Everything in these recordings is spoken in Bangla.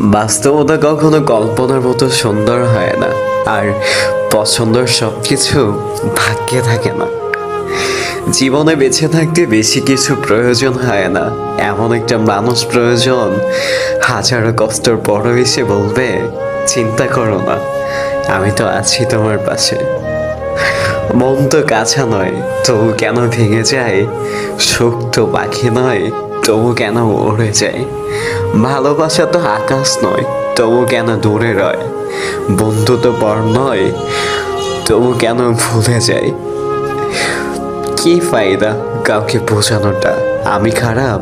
বাস্তবতা কখনো কল্পনার মতো সুন্দর হয় না, আর পছন্দের সব কিছু ভাগ্যে থাকে না। জীবনে বেঁচে থাকতে বেশি কিছু প্রয়োজন হয় না, এমন একটা মানুষ প্রয়োজন। হাজারো কষ্টর পরও এসে বলবে, চিন্তা করো না, আমি তো আছি তোমার পাশে। মন তো কাছা নয়, তবু কেন ভেঙে যায়? সুখ তো পাখি নয়। তবু কেন উড়ে যায়? ভালোবাসা তো আকাশ নয়, তবু কেন দূরে রয়? বন্ধু তো পর নয়, তবু কেন ভুলে যায়? কি ফায়দা কাউকে বোঝানোটা? আমি খারাপ?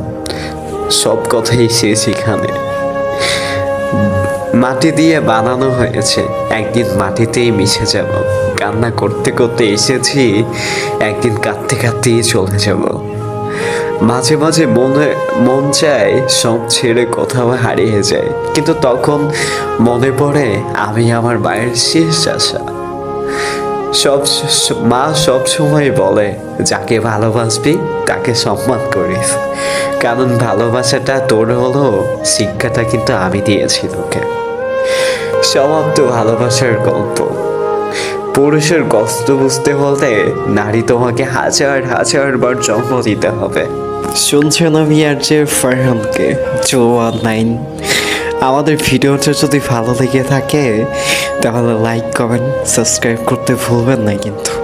সব কথাই শেষ এখানে মাটি দিয়ে বানানো হয়েছে, একদিন মাটিতেই মিশে যাব। কান্না করতে করতে এসেছি, একদিন কাঁদতে কাঁদতেই চলে যাব। মাঝে মাঝে মনে, মন চায় সব ছেড়ে কোথাও হারিয়ে যায়। কিন্তু তখন মনে পড়ে আমি আমার মায়ের শেষ আশা। সব মা সব সময় বলে, যাকে ভালোবাসবি, তাকে সম্মান করিস। কারণ ভালোবাসাটা তোর হলো, শিক্ষাটা কিন্তু আমি দিয়েছি তোকে। সমাপ্ত ভালোবাসার গল্প। পুরুষের কষ্ট বুঝতে হলে নারী তোমাকে হাজার হাজার বার জন্ম দিতে হবে। শুনছেন আমি আর যে ফারহানকে জোয়ান নাইন। আমাদের ভিডিওটা যদি ভালো লেগে থাকে, তাহলে লাইক কমেন্ট সাবস্ক্রাইব করতে ভুলবেন না কিন্তু।